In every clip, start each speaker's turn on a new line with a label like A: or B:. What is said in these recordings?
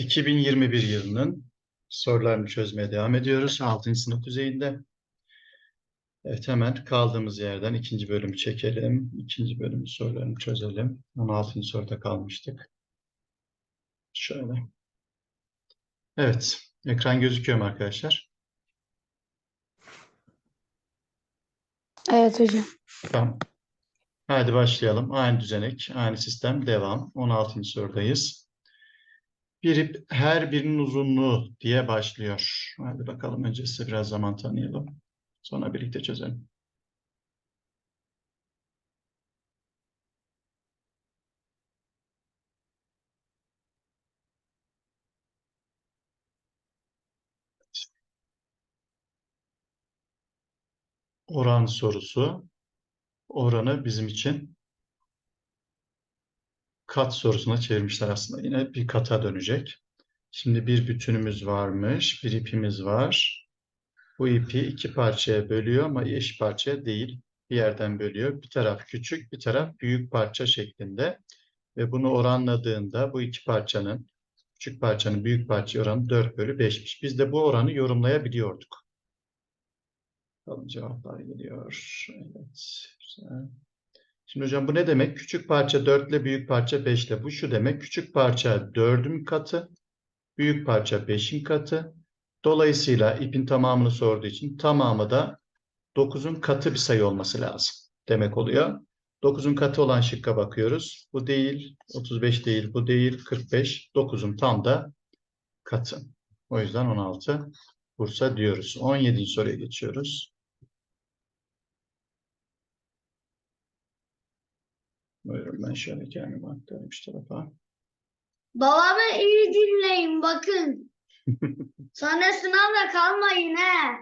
A: 2021 yılının sorularını çözmeye devam ediyoruz. 6. sınıf düzeyinde. Evet hemen kaldığımız yerden ikinci bölümü çekelim. İkinci bölümün sorularını çözelim. 16. soruda kalmıştık. Şöyle. Evet. Ekran gözüküyor mu arkadaşlar?
B: Evet hocam.
A: Tamam. Hadi başlayalım. Aynı düzenek, aynı sistem devam. 16. sorudayız. Bir her birinin uzunluğu diye başlıyor. Hadi bakalım önce size biraz zaman tanıyalım. Sonra birlikte çözelim. Oran sorusu. Oranı bizim için kat sorusuna çevirmişler aslında. Yine bir kata dönecek. Şimdi bir bütünümüz varmış, bir ipimiz var. Bu ipi iki parçaya bölüyor ama eş parçaya değil. Bir yerden bölüyor. Bir taraf küçük, bir taraf büyük parça şeklinde. Ve bunu oranladığında bu iki parçanın, küçük parçanın büyük parça oranı 4 bölü 5'miş. Biz de bu oranı yorumlayabiliyorduk. Bakalım cevaplar geliyor. Evet, güzel. Şimdi hocam bu ne demek? Küçük parça 4 ile büyük parça 5 ile. Bu şu demek. Küçük parça 4'ün katı, büyük parça 5'in katı. Dolayısıyla ipin tamamını sorduğu için tamamı da 9'un katı bir sayı olması lazım demek oluyor. 9'un katı olan şıkka bakıyoruz. Bu değil, 35 değil, bu değil, 45. 9'un tam da katı. O yüzden 16 Bursa diyoruz. 17. soruya geçiyoruz. Buyurun ben şöyle kendimi aktarayım şu tarafa.
C: Babamı iyi dinleyin bakın. Sonra sınavda kalmayın he.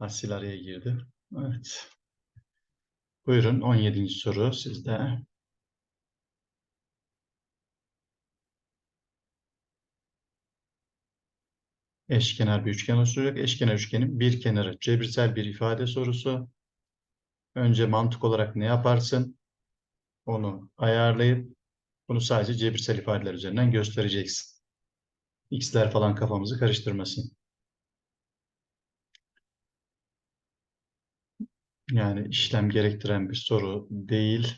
A: Asil araya girdi. Evet. Buyurun 17. soru sizde. Eşkenar bir üçgen oluşturacak. Eşkenar üçgenin bir kenarı cebirsel bir ifade sorusu. Önce mantık olarak ne yaparsın? Onu ayarlayıp bunu sadece cebirsel ifadeler üzerinden göstereceksin. X'ler falan kafamızı karıştırmasın. Yani işlem gerektiren bir soru değil.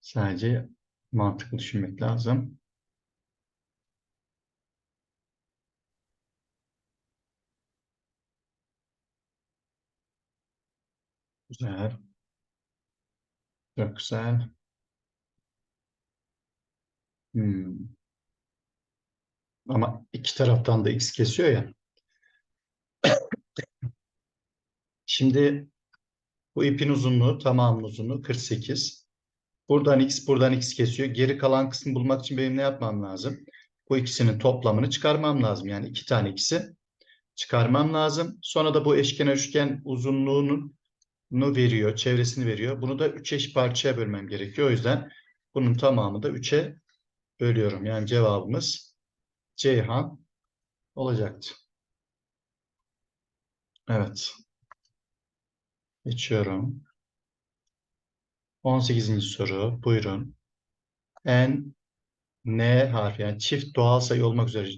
A: Sadece mantıklı düşünmek lazım. Güzel. Çok güzel. Hmm. Ama iki taraftan da x kesiyor ya. Şimdi bu ipin uzunluğu, tamamının uzunluğu 48. Buradan x, buradan x kesiyor. Geri kalan kısmı bulmak için benim ne yapmam lazım? Bu ikisinin toplamını çıkarmam lazım. Yani iki tane x'i çıkarmam lazım. Sonra da bu eşkenar üçgen uzunluğunun nu veriyor, çevresini veriyor. Bunu da 3 eş parçaya bölmem gerekiyor. O yüzden bunun tamamı da 3'e bölüyorum. Yani cevabımız Ceyhan olacaktı. Evet. Geçiyorum. 18. soru. Buyurun. N, N harfi yani çift doğal sayı olmak üzere.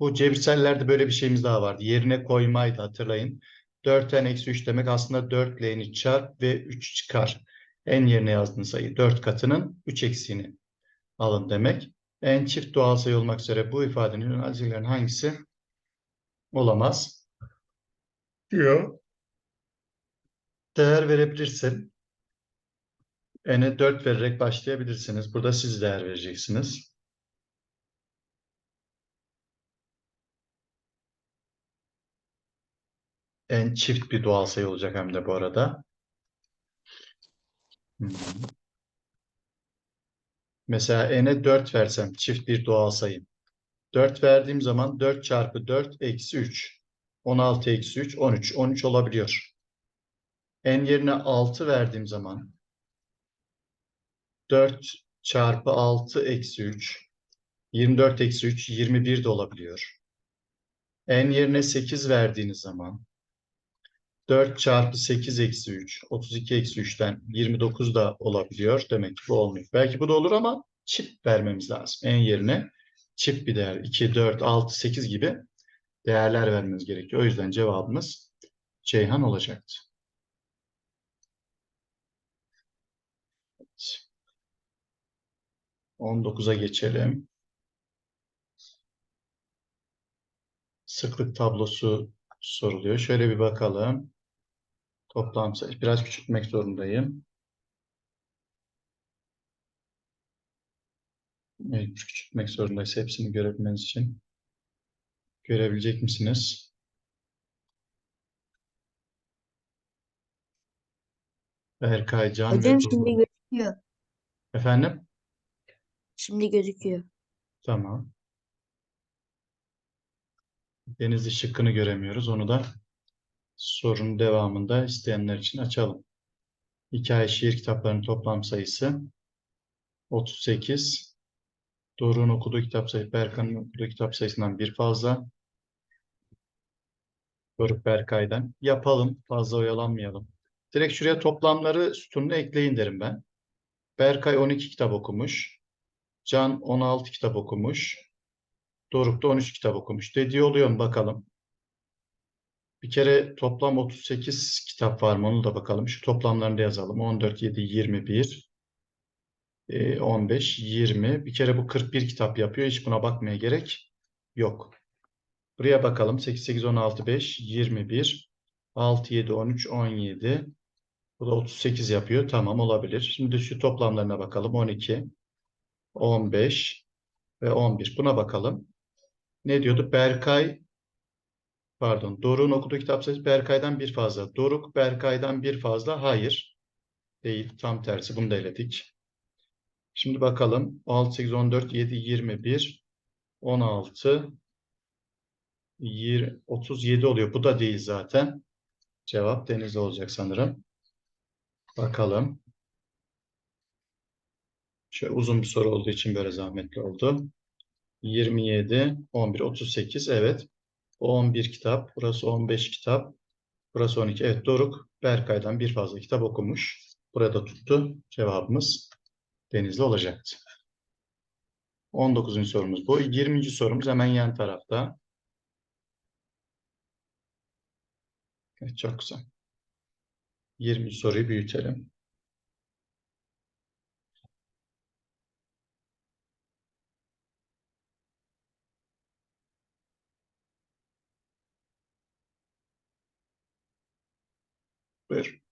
A: Bu cebirsellerde böyle bir şeyimiz daha vardı. Yerine koymaydı hatırlayın. 4n eksi 3 demek aslında 4 l'ni çarp ve 3 çıkar. n yerine yazdığın sayı 4 katının 3 eksiğini alın demek. n çift doğal sayı olmak üzere bu ifadenin yönelcilerin hangisi olamaz diyor. Değer verebilirsin. n'e 4 vererek başlayabilirsiniz. Burada siz değer vereceksiniz. En çift bir doğal sayı olacak hem de bu arada. Mesela n'e 4 versem çift bir doğal sayı. 4 verdiğim zaman 4 çarpı 4 eksi 3. 16 eksi 3 13. 13 olabiliyor. n yerine 6 verdiğim zaman 4 çarpı 6 eksi 3 24 eksi 3 21 de olabiliyor. n yerine 8 verdiğiniz zaman 4 çarpı 8 eksi 3, 32 eksi 3'ten 29 da olabiliyor. Demek ki bu olmuyor. Belki bu da olur ama çift vermemiz lazım. n yerine çift bir değer. 2, 4, 6, 8 gibi değerler vermemiz gerekiyor. O yüzden cevabımız Ceyhan olacaktı. Evet. 19'a geçelim. Sıklık tablosu soruluyor. Şöyle bir bakalım. Toplam sayı. Biraz küçültmek zorundayım. Evet, küçültmek zorundayız hepsini görebilmeniz için. Görebilecek misiniz? Berkay, Can ve
B: Hocam
A: Duru.
B: şimdi gözüküyor.
A: Efendim?
B: Şimdi gözüküyor.
A: Tamam. Denizli şıkkını göremiyoruz. Onu da sorunun devamında isteyenler için açalım. Hikaye şiir kitaplarının toplam sayısı 38. Doruk'un okuduğu kitap sayısı Berkan'ın okuduğu kitap sayısından bir fazla. Doruk Berkay'dan. Yapalım. Fazla oyalanmayalım. Direkt şuraya toplamları sütununu ekleyin derim ben. Berkay 12 kitap okumuş. Can 16 kitap okumuş. Doruk da 13 kitap okumuş. Dediği oluyor mu bakalım. Bir kere toplam 38 kitap var mı onu da bakalım. Şu toplamlarını da yazalım. 14, 7, 21, e, 15, 20. Bir kere bu 41 kitap yapıyor. Hiç buna bakmaya gerek yok. Buraya bakalım. 8, 8, 16, 5, 21, 6, 7, 13, 17. Bu da 38 yapıyor. Tamam olabilir. Şimdi şu toplamlarına bakalım. 12, 15 ve 11. Buna bakalım. Ne diyordu? Berkay pardon. Doruk'un okuduğu kitap sayısı Berkay'dan bir fazla. Doruk Berkay'dan bir fazla. Hayır. Değil. Tam tersi. Bunu da eledik. Şimdi bakalım. 6, 8, 14, 7, 21, 16, 20, 37 oluyor. Bu da değil zaten. Cevap Denizli olacak sanırım. Bakalım. Şöyle uzun bir soru olduğu için böyle zahmetli oldu. 27, 11, 38. Evet. O 11 kitap. Burası 15 kitap. Burası 12. Evet Doruk Berkay'dan bir fazla kitap okumuş. Burada tuttu. Cevabımız Denizli olacaktı. 19. sorumuz bu. 20. sorumuz hemen yan tarafta. Evet, çok güzel. 20. soruyu büyütelim. Buyur.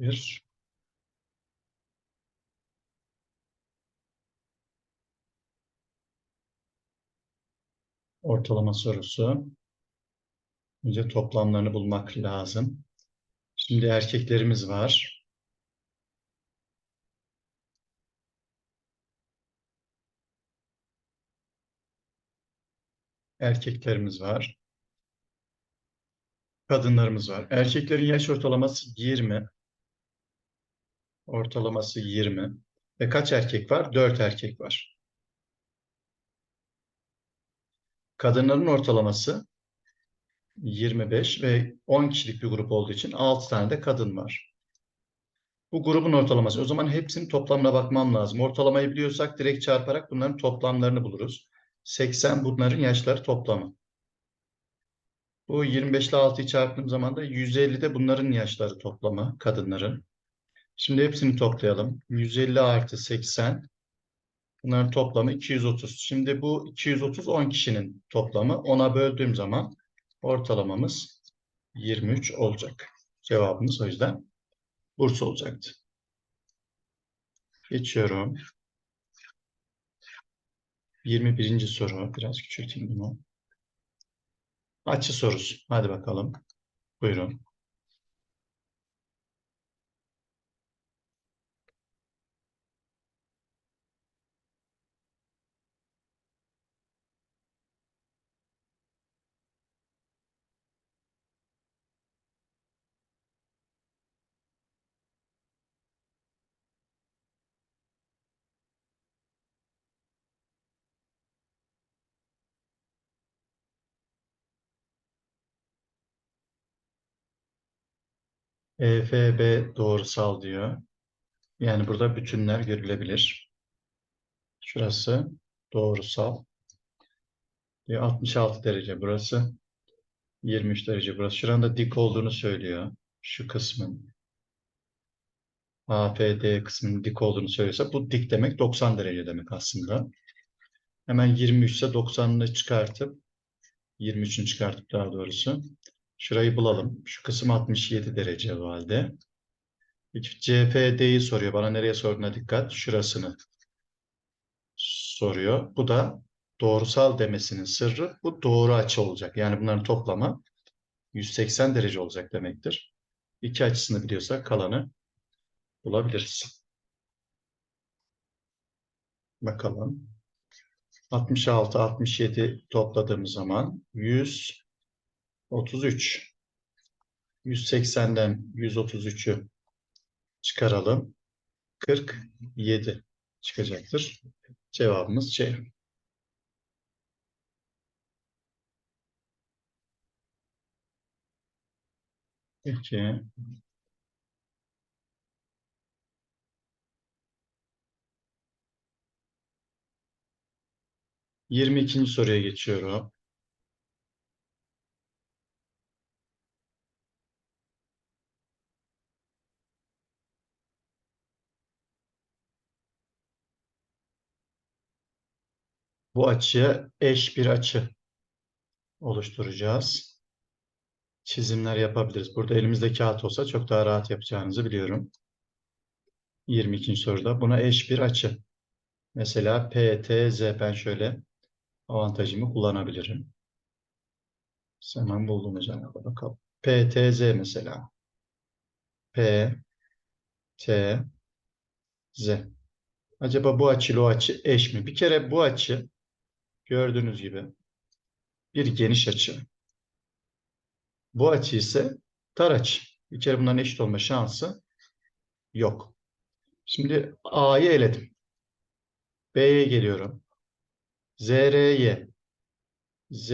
A: Bir. Ortalama sorusu. Önce toplamlarını bulmak lazım. Şimdi erkeklerimiz var. Erkeklerimiz var. Kadınlarımız var. Erkeklerin yaş ortalaması 20. Ortalaması 20. Ve kaç erkek var? 4 erkek var. Kadınların ortalaması 25 ve 10 kişilik bir grup olduğu için 6 tane de kadın var. Bu grubun ortalaması. O zaman hepsinin toplamına bakmam lazım. Ortalamayı biliyorsak direkt çarparak bunların toplamlarını buluruz. 80 bunların yaşları toplamı. Bu 25 ile 6'yı çarptığım zaman da 150 de bunların yaşları toplamı kadınların. Şimdi hepsini toplayalım. 150 artı 80. Bunların toplamı 230. Şimdi bu 230 10 kişinin toplamı. 10'a böldüğüm zaman ortalamamız 23 olacak. Cevabımız o yüzden Bursa olacaktı. Geçiyorum. 21. soru. Biraz küçülteyim bunu. Açı sorusu. Hadi bakalım. Buyurun. EFB doğrusal diyor. Yani burada bütünler görülebilir. Şurası doğrusal. Diyor 66 derece burası. 23 derece burası. Şuranın da dik olduğunu söylüyor. Şu kısmın. AFD kısmının dik olduğunu söylüyorsa bu dik demek 90 derece demek aslında. Hemen 23 ise 90'ını çıkartıp 23'ünü çıkartıp daha doğrusu şurayı bulalım. Şu kısım 67 derece o halde. CFD'yi soruyor. Bana nereye sorduğuna dikkat. Şurasını soruyor. Bu da doğrusal demesinin sırrı bu doğru açı olacak. Yani bunların toplamı 180 derece olacak demektir. İki açısını biliyorsak kalanı bulabiliriz. Bakalım. 66, 67 topladığımız zaman 133. 180'den 133'ü çıkaralım. 47 çıkacaktır. Cevabımız C. Peki. Yirmi ikinci soruya geçiyorum. Bu açıya eş bir açı oluşturacağız. Çizimler yapabiliriz. Burada elimizde kağıt olsa çok daha rahat yapacağınızı biliyorum. 22. soruda buna eş bir açı. Mesela PTZ ben şöyle avantajımı kullanabilirim. Hemen buldum hocam. Bakalım. PTZ mesela. P T Z. Acaba bu açı ile o açı eş mi? Bir kere bu açı gördüğünüz gibi bir geniş açı. Bu açı ise dar açı. Bir kere bunların eşit olma şansı yok. Şimdi A'yı eledim. B'ye geliyorum. ZR'ye Z,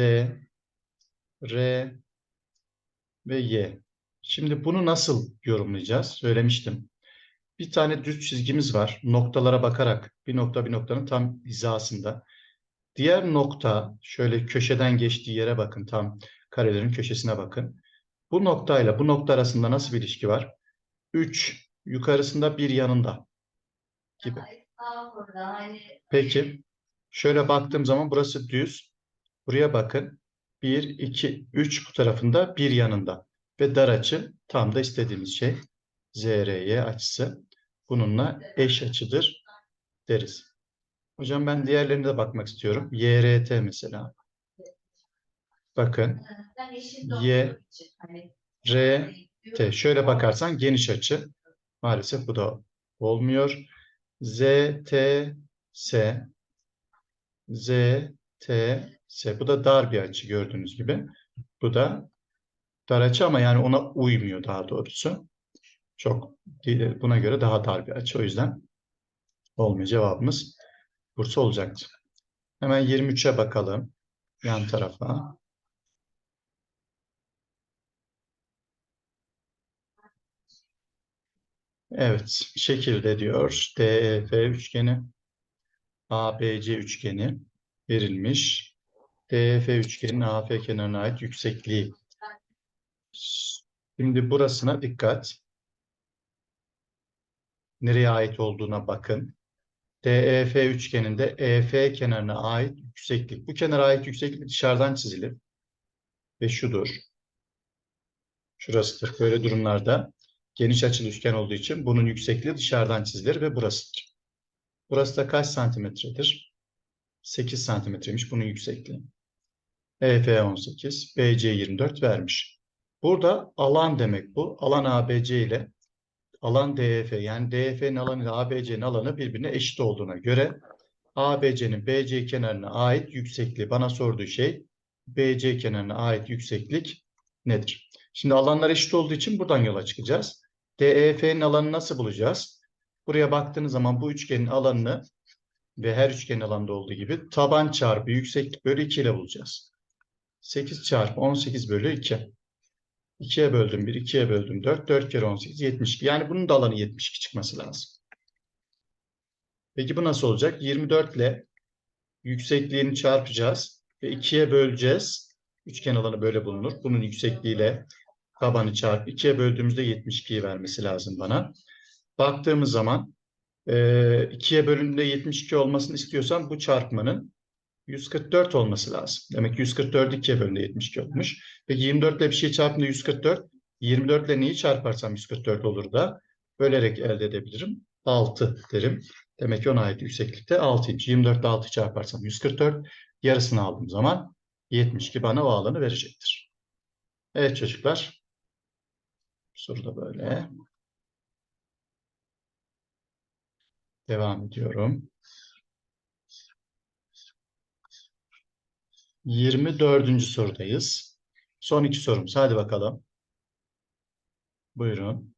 A: R ve Y. Şimdi bunu nasıl yorumlayacağız? Söylemiştim. Bir tane düz çizgimiz var. Noktalara bakarak bir nokta bir noktanın tam hizasında. Diğer nokta şöyle köşeden geçtiği yere bakın. Tam karelerin köşesine bakın. Bu noktayla bu nokta arasında nasıl bir ilişki var? 3 yukarısında bir yanında gibi. Peki. Şöyle baktığım zaman burası düz. Buraya bakın. 1, 2, 3 bu tarafında bir yanında. Ve dar açı tam da istediğimiz şey. ZRY açısı. Bununla eş açıdır deriz. Hocam ben diğerlerine de bakmak istiyorum. YRT mesela. Bakın. Y, R, T. Şöyle bakarsan geniş açı. Maalesef bu da olmuyor. Z, T. Bu da dar bir açı gördüğünüz gibi. Bu da dar açı ama yani ona uymuyor daha doğrusu. Çok buna göre daha dar bir açı. O yüzden olmuyor. Cevabımız Bursa olacaktı. Hemen 23'e bakalım. Yan tarafa. Evet, şekilde diyor. DEF üçgeni, ABC üçgeni verilmiş. DEF üçgenin AF kenarına ait yüksekliği. Şimdi burasına dikkat. Nereye ait olduğuna bakın. DEF üçgeninde EF kenarına ait yükseklik. Bu kenara ait yükseklik dışarıdan çizilir. Ve şudur. Şurasıdır. Böyle durumlarda geniş açılı üçgen olduğu için bunun yüksekliği dışarıdan çizilir ve burasıdır. Burası da kaç santimetredir? 8 santimetreymiş bunun yüksekliği. EF 18, BC 24 vermiş. Burada alan demek bu. Alan ABC ile alan DF yani DF'nin alanı ile ABC'nin alanı birbirine eşit olduğuna göre ABC'nin BC kenarına ait yüksekliği bana sorduğu şey BC kenarına ait yükseklik nedir? Şimdi alanlar eşit olduğu için buradan yola çıkacağız. DEF'nin alanını nasıl bulacağız? Buraya baktığınız zaman bu üçgenin alanını ve her üçgenin alanında olduğu gibi taban çarpı yükseklik bölü 2 ile bulacağız. 8 çarpı 18 bölü 2. 2'ye böldüm 1, 2'ye böldüm 4, 4 kere 18, 72. Yani bunun da alanı 72 çıkması lazım. Peki bu nasıl olacak? 24 ile yüksekliğini çarpacağız ve 2'ye böleceğiz. Üçgen alanı böyle bulunur. Bunun yüksekliğiyle tabanı çarp 2'ye böldüğümüzde 72'yi vermesi lazım bana. Baktığımız zaman e, 2'ye bölündüğünde 72 olmasını istiyorsam bu çarpmanın 144 olması lazım. Demek ki 144 2'ye bölündüğünde 72 olmuş. Peki 24 ile bir şey çarptığında 144. 24 ile neyi çarparsam 144 olur da bölerek elde edebilirim. 6 derim. Demek ki ona ait yükseklikte 6'ymış. 24 ile 6 çarparsam 144. Yarısını aldığım zaman 72 bana o alanı verecektir. Evet çocuklar. Soru da böyle. Devam ediyorum. 24. sorudayız. Son iki sorumuz. Hadi bakalım. Buyurun.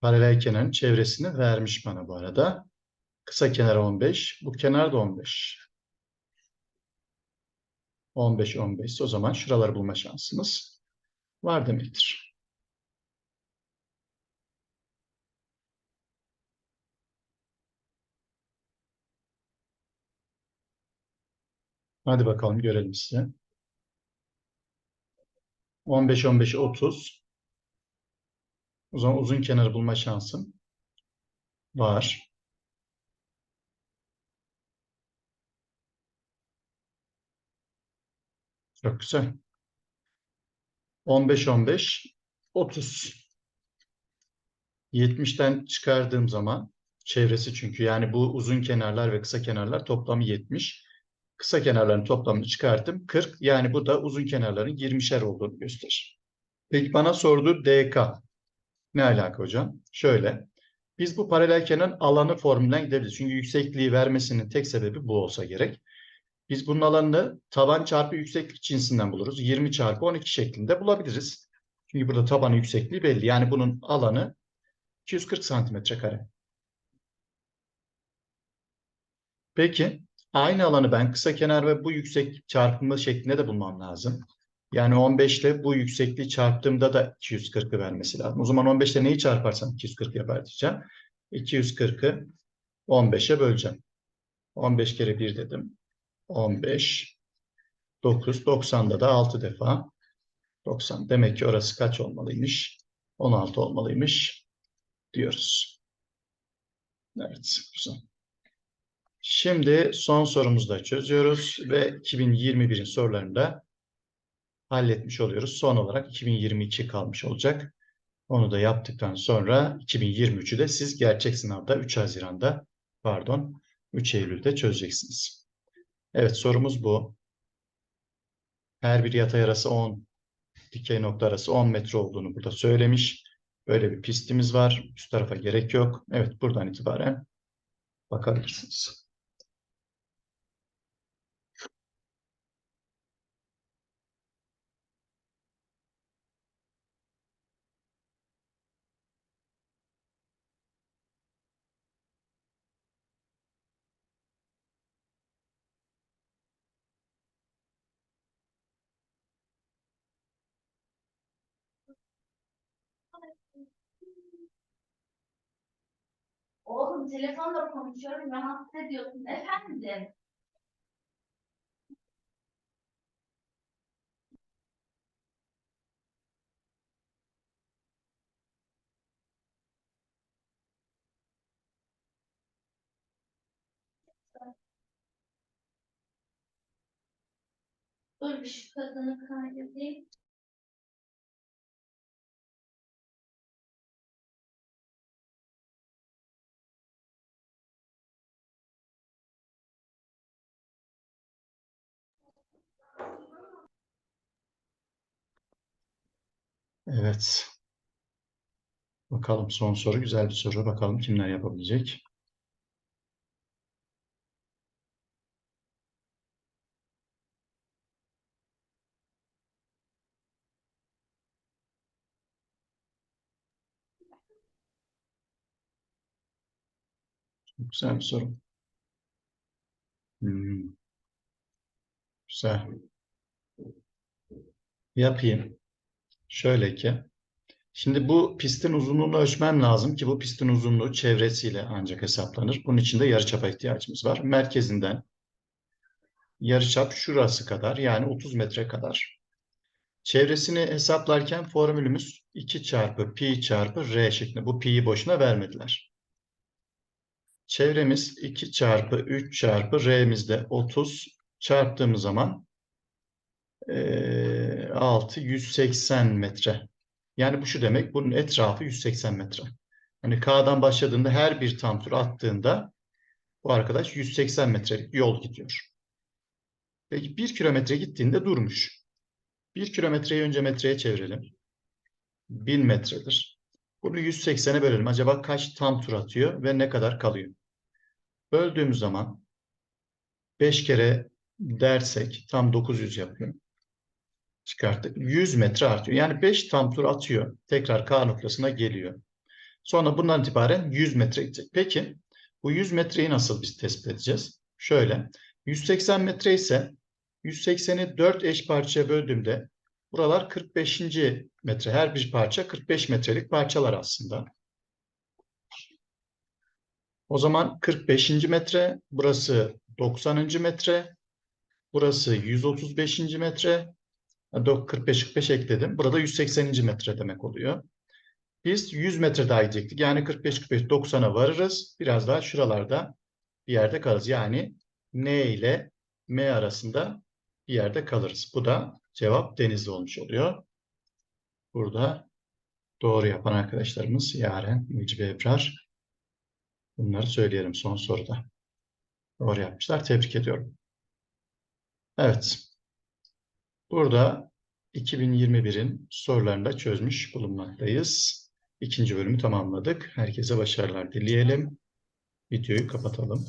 A: Paralel kenarın çevresini vermiş bana bu arada. Kısa kenar 15. Bu kenar da 15. 15, 15. O zaman şuraları bulma şansımız var demektir. Hadi bakalım görelim size. 15, 15, 30. O zaman uzun kenarı bulma şansım var. Çok güzel. 15, 15, 30. 70'ten çıkardığım zaman çevresi çünkü yani bu uzun kenarlar ve kısa kenarlar toplamı 70. Kısa kenarların toplamını çıkarttım 40. Yani bu da uzun kenarların 20'şer olduğunu gösterir. Peki bana sordu DK. Ne alaka hocam? Şöyle. Biz bu paralel kenarın alanı formülünden gidebiliriz. Çünkü yüksekliği vermesinin tek sebebi bu olsa gerek. Biz bunun alanını taban çarpı yükseklik cinsinden buluruz. 20 çarpı 12 şeklinde bulabiliriz. Çünkü burada tabanı yüksekliği belli. Yani bunun alanı 240 santimetre kare. Peki aynı alanı ben kısa kenar ve bu yükseklik çarpımı şeklinde de bulmam lazım. Yani 15 ile bu yüksekliği çarptığımda da 240'ı vermesi lazım. O zaman 15 ile neyi çarparsam 240 yapar diyeceğim. 240'ı 15'e böleceğim. 15 kere 1 dedim. 15, 9, 90'da da 6 defa 90. Demek ki orası kaç olmalıymış? 16 olmalıymış diyoruz. Evet, güzel. Şimdi son sorumuzu da çözüyoruz ve 2021'in sorularını da halletmiş oluyoruz. Son olarak 2022 kalmış olacak. Onu da yaptıktan sonra 2023'ü de siz gerçek sınavda 3 Haziran'da pardon 3 Eylül'de çözeceksiniz. Evet sorumuz bu. Her bir yatay arası 10, dikey nokta arası 10 metre olduğunu burada söylemiş. Böyle bir pistimiz var. Üst tarafa gerek yok. Evet buradan itibaren bakabilirsiniz.
D: Oğlum telefonla konuşuyorum rahatsız ediyorsun efendim. Dur bir şu kadını kaydedeyim.
A: Evet. Bakalım son soru güzel bir soru. Bakalım kimler yapabilecek. Çok Güzel bir soru. Hmm. Güzel. Yapayım. Şöyle ki. Şimdi bu pistin uzunluğunu ölçmem lazım ki bu pistin uzunluğu çevresiyle ancak hesaplanır. Bunun için de yarıçapa ihtiyacımız var. Merkezinden yarıçap şurası kadar yani 30 metre kadar. Çevresini hesaplarken formülümüz 2 çarpı pi çarpı r şeklinde. Bu pi'yi boşuna vermediler. Çevremiz 2 çarpı 3 çarpı r'miz de 30 çarptığımız zaman eee 6 180 metre. Yani bu şu demek, bunun etrafı 180 metre. Hani K'dan başladığında her bir tam tur attığında bu arkadaş 180 metrelik yol gidiyor. Peki 1 kilometre gittiğinde durmuş. 1 kilometreyi önce metreye çevirelim. 1000 metredir. Bunu 180'e bölelim. Acaba kaç tam tur atıyor ve ne kadar kalıyor? Böldüğümüz zaman 5 kere dersek tam 900 yapıyor çıkarttık. 100 metre artıyor. Yani 5 tam tur atıyor. Tekrar K noktasına geliyor. Sonra bundan itibaren 100 metre gidecek. Peki bu 100 metreyi nasıl biz tespit edeceğiz? Şöyle 180 metre ise 180'i 4 eş parçaya böldüğümde buralar 45. metre. Her bir parça 45 metrelik parçalar aslında. O zaman 45. metre, burası 90. metre, burası 135. metre, 45-45 ekledim. Burada 180. metre demek oluyor. Biz 100 metre daha gidecektik. Yani 45-45 90'a varırız. Biraz daha şuralarda bir yerde kalırız. Yani N ile M arasında bir yerde kalırız. Bu da cevap Denizli olmuş oluyor. Burada doğru yapan arkadaşlarımız Yaren, Mücibe Ebrar. Bunları söyleyelim son soruda. Doğru yapmışlar. Tebrik ediyorum. Evet. Burada 2021'in sorularını da çözmüş bulunmaktayız. İkinci bölümü tamamladık. Herkese başarılar dileyelim. Videoyu kapatalım.